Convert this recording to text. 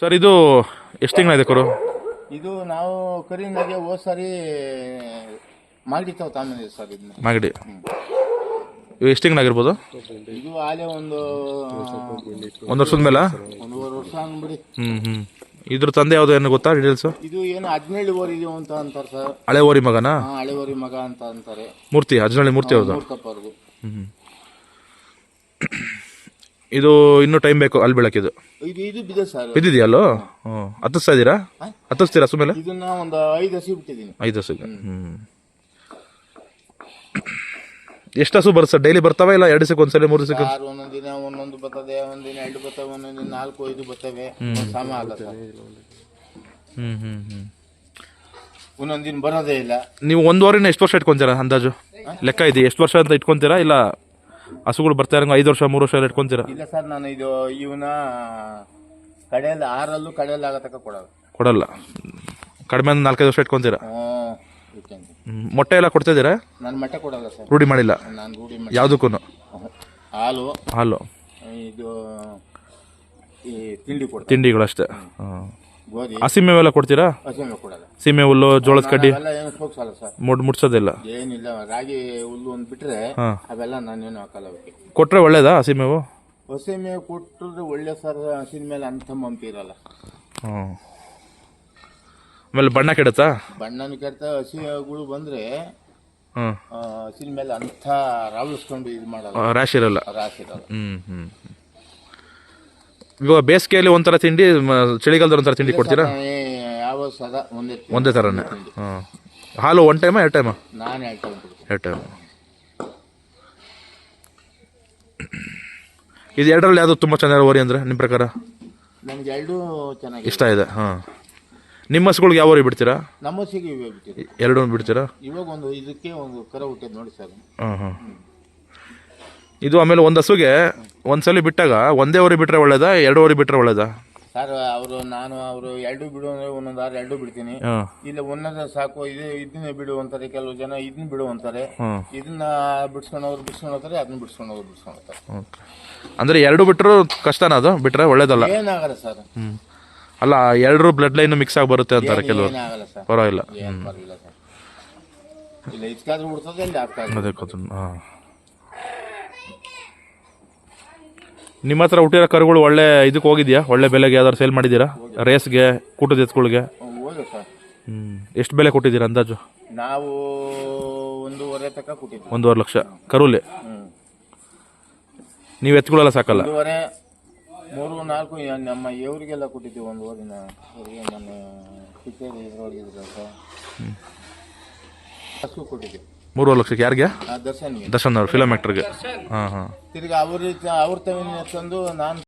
Sir ಇದು ಎಷ್ಟು ತಿಂಗಳಿದೆ ಕರು? ಇದು ನಾವು ಕರಿನಾಗೆ ಹೋದ್ ಸಾರಿ ಮಾಗಡಿ ತಾವು ತಾಮಿದೆ ಸರ್ ಇದನ್ನ ಮಾಗಡಿ. ಇವು ಎಷ್ಟು ತಿಂಗಳಾಗಿರ್ಬೋದು? ಇದು ಆಲೆ ಒಂದು ಒಂದು ವರ್ಷದ ಮೇಲೆ? ಒಂದೂವರೆ ವರ್ಷ ಅಂದ್ಬಿಡಿ ಹ್ಞೂ ಹ್ಞೂ ಇದ್ರ ತಂದೆ ಯಾವುದು ಏನು ಗೊತ್ತಾ ಡೀಟೇಲ್ಸು? ಇದು ಏನು ಹದಿನೇಳು ಓರಿ ಇದೆ ಅಂತ ಅಂತಾರೆ ಸರ್. ಹಳೆ ಓರಿ ಮಗನಾ? ಹಳೆ ಓರಿ ಮಗ ಅಂತ ಅಂತಾರೆ. ಮೂರ್ತಿ ಅಜ್ನಳ್ಳಿ ಮೂರ್ತಿ ಹೌದು ಮೂರ್ತಪ್ಪವ್ರದು ಹ್ಞೂ ಇದು ಇನ್ನೂ ಟೈಮ್ ಬೇಕು ಅಲ್ಲಿ ಬೆಳಕಿದು ಇದು ಇದು ಬಿದೆ ಸರ್ ಬಿದ್ದಿದೆಯಾ ಅಲ್ಲೋ? ಹ್ಞೂ ಹತ್ತಿಸ್ತಾ ಇದ್ದೀರಾ ಹತ್ತಿಸ್ತೀರಾ ಸುಮೇಲೆ ಇದನ್ನ ಒಂದು ಐದು ಹಸು ಬಿಟ್ಟಿದ್ದೀನಿ. ಐದು ಹಸುಗೆ ಹ್ಞೂ ಎಷ್ಟು ಹಸು ಬರುತ್ತೆ ಸರ್ ಡೈಲಿ ಬರ್ತಾವ ಇಲ್ಲ ಎರಡು ದಿವಸಕ್ಕೆ ಒಂದ್ಸಲ ಮೂರು ದಿವಸಕ್ಕೆ ಆರು ಒಂದೊಂದು ದಿನ ಒಂದೊಂದು ಬರ್ತದೆ ಒಂದಿನ ಎರಡು ಬರ್ತವೆ ಒಂದೊಂದು ದಿನ ನಾಲ್ಕು ಐದು ಬರ್ತವೆ. ಒಂದ್ ಸಮ ಅಲ್ಲ ಸರ್ ಹ್ಮ್ ಹ್ಞೂ ಹ್ಞೂ ಒಂದೊಂದು ದಿನ ಬರೋದೇ ಇಲ್ಲ. ನೀವು ಒಂದುವರೆನ ಎಷ್ಟು ವರ್ಷ ಇಟ್ಕೊಂತೀರಾ ಅಂದಾಜು? ಲೆಕ್ಕ ಇದೆ ಎಷ್ಟು ವರ್ಷ ಅಂತ ಇಟ್ಕೊಂತೀರಾ ಇಲ್ಲ ಹಸುಗಳು ಬರ್ತಾ ಇರಂಗ ಐದು ವರ್ಷ ಮೂರು ವರ್ಷ ಎಲ್ಲ ಇಟ್ಕೊಂತೀರಾ? ಇಲ್ಲ ಸರ್ ನಾನು ಇದು ಇವನ ಕಡೆಯಲ್ಲಿ ಆರಲ್ಲೂ ಕಡೆಯಲ್ಲಿ ಆಗತಕ್ಕ ಕೊಡೋದು ಕೊಡಲ್ಲ. ಕಡಿಮೆ ಅಂದ್ರೆ ನಾಲ್ಕೈದು ವರ್ಷ ಇಟ್ಕೊಂತೀರಾ? ಹ್ಮ್. ಮೊಟ್ಟೆ ಎಲ್ಲ ಕೊಡ್ತಿದ್ದೀರಾ ನಾನು ಮೊಟ್ಟೆ ಕೊಡಲ್ಲ ಸರ್. ರೂಢಿ ಮಾಡಿಲ್ಲ? ನಾನು ರೂಢಿ ಮಾಡಿ ಯಾವುದಕ್ಕೂ ಹಾಲು. ಹಾಲು. ಇದು ಈ ತಿಂಡಿ ಕೊಡ್ತೀನಿ. ತಿಂಡಿಗಳಷ್ಟೇ. ಹಾಂ ಗೋಧಿ. ಹಸಿಮೇವೆಲ್ಲ ಕೊಡ್ತೀರಾ? ಹಸಿಮೆ ಕೊಡಲ್ಲ. ಸೀಮೆ ಹುಲ್ಲು ಜೋಳದ ಕಡ್ಡಿ ಅವೆಲ್ಲ ಏನು ಸೋಗ್ಸಲ್ಲ ಸರ್. ಮುಡ್ ಮುಡ್ಸೋದಿಲ್ಲ. ಏನಿಲ್ಲ ರಾಗಿ ಹುಲ್ಲು ಒಂದು ಬಿಟ್ರೆ ಹಾಂ. ಅವೆಲ್ಲ ನಾನೇನು ಹಾಕಲ್ಲ ಅವಕ್ಕೆ. ಕೊಟ್ರೆ ಒಳ್ಳೇದಾ ಹಸಿಮೇವು ಹಸಿಮೆ ಕೊಟ್ಟರೆ ಒಳ್ಳೆ ಸರ್ ಹಸಿನ ಮೇಲೆ ಅಂಥ ಮಂಪಿ ಇರಲ್ಲ. ಹ್ಞೂ ಆಮೇಲೆ ಬಣ್ಣ ಕೆಡುತ್ತಾ? ಬಣ್ಣನ ಕೆಡ್ತ ಹಸಿಗಳು ಬಂದ್ರೆ ಹ್ಞೂ ಆ, ಹಸಿದ ಮೇಲೆ ಅಂಥ ರಾವಳಿಸ್ಕೊಂಡು ಇದು ಮಾಡಲ್ಲ. ರಾಶಿ ಇರಲ್ಲ. ರಾಶಿ ಇರಲ್ಲ. ಹ್ಞೂ ಹ್ಞೂ ಇವಾಗ ಬೇಸಿಗೆಯಲ್ಲಿ ಒಂಥರ ತಿಂಡಿ ಮ- ಚಳಿಗಾಲದಲ್ಲಿ ಒಂಥರ ತಿಂಡಿ ಕೊಡ್ತೀರಾ? ಯಾವ ಸದಾ ಒಂದೇ ತಿಂಡಿ. ಒಂದೇ ಥರನೇ ಹಾಂ. ಹಾಲು ಒನ್ ಟೈಮಾ ಎರಡು ಟೈಮಾ ನಾನು ಎರಡು ಟೈಮ್ ಇದು ಎರಡರಲ್ಲಿ ಯಾವುದು ತುಂಬ ಚೆನ್ನಾಗಿ ಓರಿ ಅಂದರೆ ನಿಮ್ಮ ಪ್ರಕಾರ? ನನಗೆ ಎರಡೂ ಚೆನ್ನಾಗಿ ಇಷ್ಟ ಇದೆ ಹಾಂ. ನಿಮ್ಮ ಹಸುಗಳಿಗೆ ಯಾವ ಓರಿ ಬಿಡ್ತೀರಾ? ನಮ್ಮ ಹಸಿಗೆ ಇವಾಗ ಬಿಟ್ಟಿದೆ ಎರಡು ಬಿಡ್ತೀರಾ? ಇವಾಗ ಒಂದು ಇದಕ್ಕೆ ಒಂದು ಕರ ಹುಟ್ಟಿದ್ ನೋಡಿ ಸರ್. ಹಾಂ ಹಾಂ. ಇದು ಆಮೇಲೆ ಒಂದು ಹಸುಗೆ ಒಂದ್ಸಲಿ ಬಿಟ್ಟಾಗ ಒಂದೇ ಊರಿ ಬಿಟ್ರೆ ಒಳ್ಳೇದಾ ಎರಡು ಊರಿ ಬಿಟ್ರೆ ಒಳ್ಳೇದಾ? ಸರ್ ಅವರು ನಾನು ಅವರು ಎರಡು ಬಿಡು ಅಂದ್ರೆ ಒಂದೊಂದು ಆರು ಎರಡು ಬಿಡ್ತೀನಿ. ಹಾಂ. ಇಲ್ಲ ಒಂದೊಂದು ಸಾಕು ಇದು ಇದನ್ನೇ ಬಿಡು ಅಂತಾರೆ ಕೆಲವು ಜನ ಇದನ್ನ ಬಿಡು ಅಂತಾರೆ. ಇದನ್ನ ಬಿಡ್ಸ್ಕೊಂಡವ್ರು ಬಿಡ್ಸ್ಕೊಂಡು ಹೋಗ್ತಾರೆ ಅದನ್ನ ಬಿಡ್ಸ್ಕೊಂಡವ್ರು ಬಿಡ್ಸ್ಕೊಂಡು ಹೋಗ್ತಾರೆ ಓಕೆ. ಅಂದರೆ ಎರಡು ಬಿಟ್ಟರು ಕಷ್ಟನ ಅದು? ಬಿಟ್ರೆ ಒಳ್ಳೇದಲ್ಲ? ಏನಾಗಲ್ಲ ಸರ್. ಹ್ಞೂ ಅಲ್ಲ ಎರಡರೂ ಬ್ಲಡ್ ಲೈನ್ ಮಿಕ್ಸ್ ಆಗಿ ಬರುತ್ತೆ ಅಂತಾರೆ ಕೆಲವರು. ಏನಾಗಲ್ಲ ಸರ್. ಪರವಾಗಿಲ್ಲ. ಏನ್ ಪರವಾಗಿಲ್ಲ ಸರ್. ಇಲ್ಲ ಇದಕ್ಕಾದ್ರೂ ಬಿಡ್ತದೆ ಇಲ್ಲ ಅದಕ್ಕಾದ್ರೂ ಅದೇ ಹಾಂ. ನಿಮ್ಮ ಹತ್ರ ಹುಟ್ಟಿರೋ ಕರುಗಳು ಒಳ್ಳೆ ಇದಕ್ಕೆ ಹೋಗಿದ್ಯಾ? ಒಳ್ಳೆ ಬೆಲೆಗೆ ಯಾವ್ದಾದ್ರು ಸೇಲ್ ಮಾಡಿದ್ದೀರಾ? ರೇಸ್ಗೆ ಕೂಟದ ಎತ್ಗಳಿಗೆ ಹೋದ ಸರ್. ಹ್ಞೂ ಎಷ್ಟು ಬೆಲೆ ಕೊಟ್ಟಿದ್ದೀರಾ ಅಂದಾಜು? ನಾವು ಒಂದೂವರೆ ತನಕ ಕೊಟ್ಟಿದ್ವಿ ಒಂದೂವರೆ ಲಕ್ಷ. ಕರುಲಿ ಹ್ಮ್. ನೀವು ಎತ್ಗಳೆಲ್ಲ ಸಾಕಲ್ಲ? ಒಂದೂವರೆ ಮೂರು ನಾಲ್ಕು ನಮ್ಮ ಇವರಿಗೆಲ್ಲ ಕೊಟ್ಟಿದ್ದೀವಿ ಒಂದು ಊರಿನ ಇವರಿಗೆ ನಮ್ಮ ಕಿಚೇರಿ ಸರ್. ಹಸು ಕೊಟ್ಟಿದ್ದೀವಿ. ಮೂರುವರೆ ಲಕ್ಷಕ್ಕೆ ಯಾರಿಗೆ? ಆ ದರ್ಶನ್ಗೆ. ದರ್ಶನ್ ಅವ್ರು ಫಿಲಮ್ ಆ್ಯಕ್ಟರ್ಗೆ ಹಾಂ ಹಾಂ. ತಿರ್ಗಿ ಅವ್ರ ಅವ್ರ ತಮ್ಮ ತಂದು ನಾನು